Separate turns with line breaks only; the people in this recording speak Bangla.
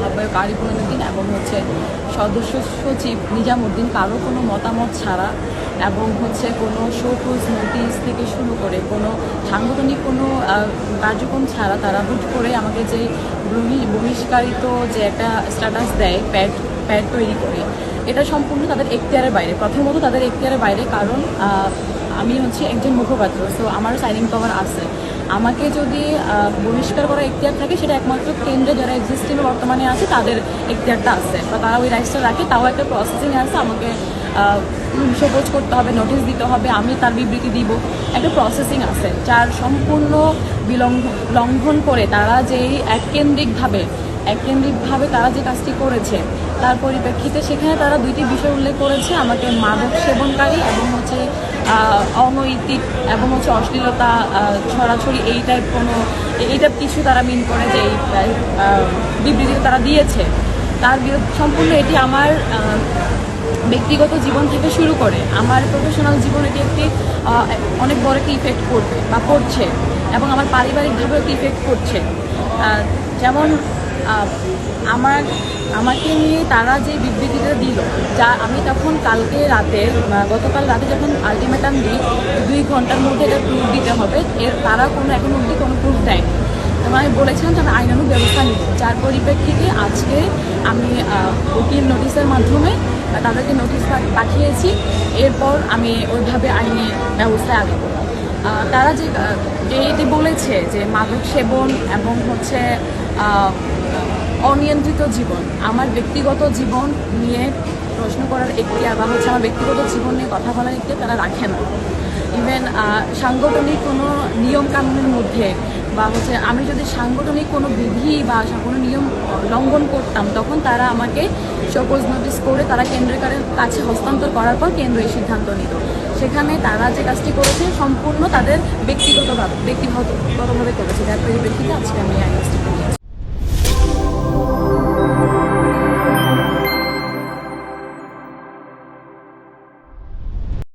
পরিচালক আরিফুল উদ্দিন এবং হচ্ছে সদস্য সচিব নিজামুদ্দিন, কারও কোনো মতামত ছাড়া এবং হচ্ছে কোনো শোকোজ নোটিশ থেকে শুরু করে কোনো সাংগঠনিক কোনো কার্যক্রম ছাড়া তারা হুট করে আমাকে যে বহি- বহিষ্কারিত যে একটা স্ট্যাটাস দেয় প্যাড প্যাড তৈরি করে, এটা সম্পূর্ণ তাদের এখতিয়ারের বাইরে। প্রথমত তাদের এখতিয়ারের বাইরে কারণ আমি হচ্ছে একজন মুখপাত্র সো আমারও সাইনিং পাওয়ার আছে। আমাকে যদি বহিষ্কার করার এখতিয়ার থাকে, সেটা একমাত্র কেন্দ্রে যারা এক্সিস্টিং বর্তমানে আছে, তাদের এখতিয়ারটা আছে। বা তারা ওই রাইটসটা রাখে, তাও একটা প্রসেসিং আছে আমাকে সবোজ করতে হবে নোটিশ দিতে হবে, আমি তার বিবৃতি দিব। একটা প্রসেসিং আছে, যার সম্পূর্ণ বিলঙ্ঘ লঙ্ঘন করে তারা যেই এককেন্দ্রিকভাবে এককেন্দ্রিকভাবে তারা যে কাজটি করেছে, তার পরিপ্রেক্ষিতে সেখানে তারা দুইটি বিষয় উল্লেখ করেছে, আমাকে মাদক সেবনকারী এবং হচ্ছে অনৈতিক এবং হচ্ছে অশ্লীলতা ছড়াছড়ি এই টাইপ কোনো, এই টাইপ কিছু তারা মিন করে যে এই বিবৃতি তারা দিয়েছে। তার সম্পূর্ণ এটি আমার ব্যক্তিগত জীবন থেকে শুরু করে। আমার প্রফেশনাল জীবন এটি একটি অনেক বড় একটি ইফেক্ট করবে বা করছে এবং আমার পারিবারিকভাবে একটি ইফেক্ট করছে। যেমন আমার, আমাকে নিয়ে তারা যে বিবৃতিটা দিল, যা আমি তখন কালকে রাতে গতকাল রাতে যখন আলটিমেটাম দিই, দুই ঘণ্টার মধ্যে এটা প্রুফ দিতে হবে, এর তারা কোনো, এখন অবধি কোনো প্রুফ দেয়নি। এবং আমি বলেছিলাম যে আমি ব্যবস্থা নিব, যার পরিপ্রেক্ষিতে আজকে আমি উকিল নোটিশের মাধ্যমে তাদেরকে নোটিশ পাঠিয়েছি, এরপর আমি ওইভাবে আইনি ব্যবস্থায় আগাবো। তারা যে এটি বলেছে যে মাদক সেবন এবং হচ্ছে অনিয়ন্ত্রিত জীবন। আমার ব্যক্তিগত জীবন নিয়ে প্রশ্ন করার একটি বা হচ্ছে আমার ব্যক্তিগত জীবন নিয়ে কথা বলার একটি তারা রাখে না। ইভেন সাংগঠনিক কোনো নিয়ম কানুনের মধ্যে বা হচ্ছে আমি যদি সাংগঠনিক কোনো বিধি বা কোনো নিয়ম লঙ্ঘন করতাম, তখন তারা আমাকে সপোজ নোটিস করে তারা কেন্দ্রের কাছে হস্তান্তর করার পর কেন্দ্র এই সিদ্ধান্ত নিত। সেখানে তারা যে কাজটি করেছে সম্পূর্ণ তাদের ব্যক্তিগতভাবে ব্যক্তিগতভাবে করেছে। যার পরিপ্রেক্ষিতে আজকে আমি এই